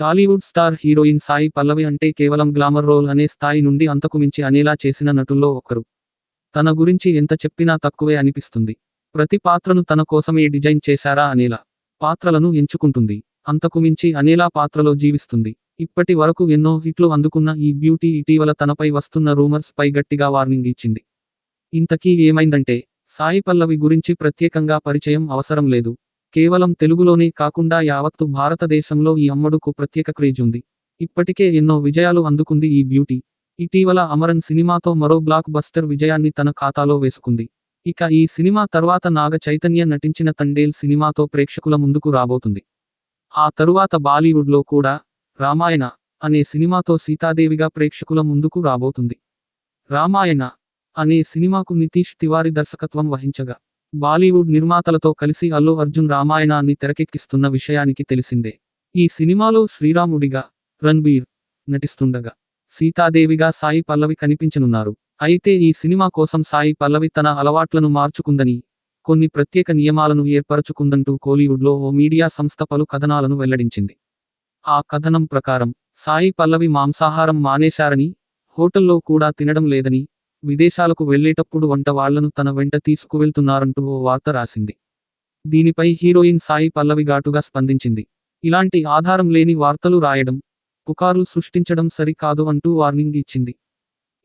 Tollywood star heroine Sai Pallavi అంటే కేవలం glamour role అనే స్థాయి నుండి అంతకుమించి అనేలా చేసిన నటుల్లో ఒకరు. తన గురించి ఎంత చెప్పినా తక్కువే అనిపిస్తుంది. ప్రతి పాత్రను తన కోసమే డిజైన్ చేశారా అనేలా పాత్రలను ఎంచుకుంటుంది. అంతకుమించి అనేలా పాత్రలో జీవిస్తుంది. ఇప్పటి వరకు ఎన్నో హిట్లు అందుకున్న ఈ బ్యూటీ ఇటీవల తనపై వస్తున్న రూమర్స్ పై గట్టిగా వార్నింగ్ ఇచ్చింది. ఇంతకీ ఏమైందంటే సాయి పల్లవి గురించి ప్రత్యేకంగా పరిచయం అవసరం లేదు. కేవలం తెలుగులోనే కాకుండా యావత్తు భారతదేశంలో ఈ అమ్మడుకు ప్రత్యేక క్రేజ్ ఉంది. ఇప్పటికే ఎన్నో విజయాలు అందుకుంది ఈ బ్యూటీ. ఇటీవల అమరన్ సినిమాతో మరో బ్లాక్ బస్టర్ విజయాన్ని తన ఖాతాలో వేసుకుంది. ఇక ఈ సినిమా తర్వాత నాగ చైతన్య నటించిన తండేల్ సినిమాతో ప్రేక్షకుల ముందుకు రాబోతుంది. ఆ తరువాత బాలీవుడ్లో కూడా రామాయణ అనే సినిమాతో సీతాదేవిగా ప్రేక్షకుల ముందుకు రాబోతుంది. రామాయణ అనే సినిమాకు నితీష్ తివారి దర్శకత్వం వహించగా బాలీవుడ్ నిర్మాతలతో కలిసి అల్లు అర్జున్ రామాయణాన్ని తెరకెక్కిస్తున్న విషయానికి తెలిసిందే. ఈ సినిమాలో శ్రీరాముడిగా రణ్బీర్ నటిస్తుండగా సీతాదేవిగా సాయి పల్లవి కనిపించనున్నారు. అయితే ఈ సినిమా కోసం సాయి పల్లవి తన అలవాట్లను మార్చుకుందని కొన్ని ప్రత్యేక నియమాలను ఏర్పరచుకుందంటూ కోలీవుడ్లో ఓ మీడియా సంస్థ పలు కథనాలను వెల్లడించింది. ఆ కథనం ప్రకారం సాయి పల్లవి మాంసాహారం మానేశారని హోటల్లో కూడా తినడం లేదని విదేశాలకు వెళ్ళేటప్పుడు వంట వాళ్ళను తన వెంట తీసుకువెళ్తున్నారంటూ ఓ వార్త రాసింది. దీనిపై హీరోయిన్ సాయి పల్లవి ఘాటుగా స్పందించింది. ఇలాంటి ఆధారం లేని వార్తలు రాయడం పుకార్లు సృష్టించడం సరికాదు అంటూ వార్నింగ్ ఇచ్చింది.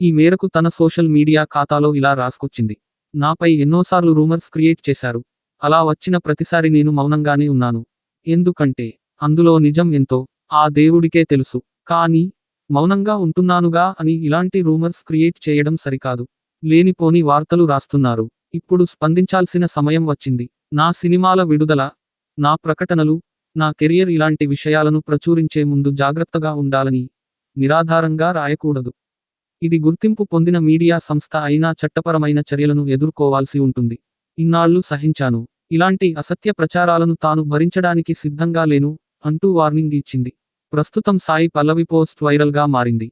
ఈ మేరకు తన సోషల్ మీడియా ఖాతాలో ఇలా రాసుకొచ్చింది. నాపై ఎన్నోసార్లు రూమర్స్ క్రియేట్ చేశారు. అలా వచ్చిన ప్రతిసారి నేను మౌనంగానే ఉన్నాను. ఎందుకంటే అందులో నిజం ఎంతో ఆ దేవుడికే తెలుసు. కానీ మౌనంగా ఉంటున్నానుగా అని ఇలాంటి రూమర్స్ క్రియేట్ చేయడం సరికాదు. లేనిపోని వార్తలు రాస్తున్నారు. ఇప్పుడు స్పందించాల్సిన సమయం వచ్చింది. నా సినిమాల విడుదల నా ప్రకటనలు నా కెరియర్ ఇలాంటి విషయాలను ప్రచురించే ముందు జాగ్రత్తగా ఉండాలని నిరాధారంగా రాయకూడదు. ఇది గుర్తింపు పొందిన మీడియా సంస్థ అయినా చట్టపరమైన చర్యలను ఎదుర్కోవాల్సి ఉంటుంది. ఇన్నాళ్ళు సహించాను. ఇలాంటి అసత్య ప్రచారాలను తాను భరించడానికి సిద్ధంగా లేను అంటూ వార్నింగ్ ఇచ్చింది. ప్రస్తుతం సాయి పల్లవి పోస్ట్ వైరల్గా మారింది.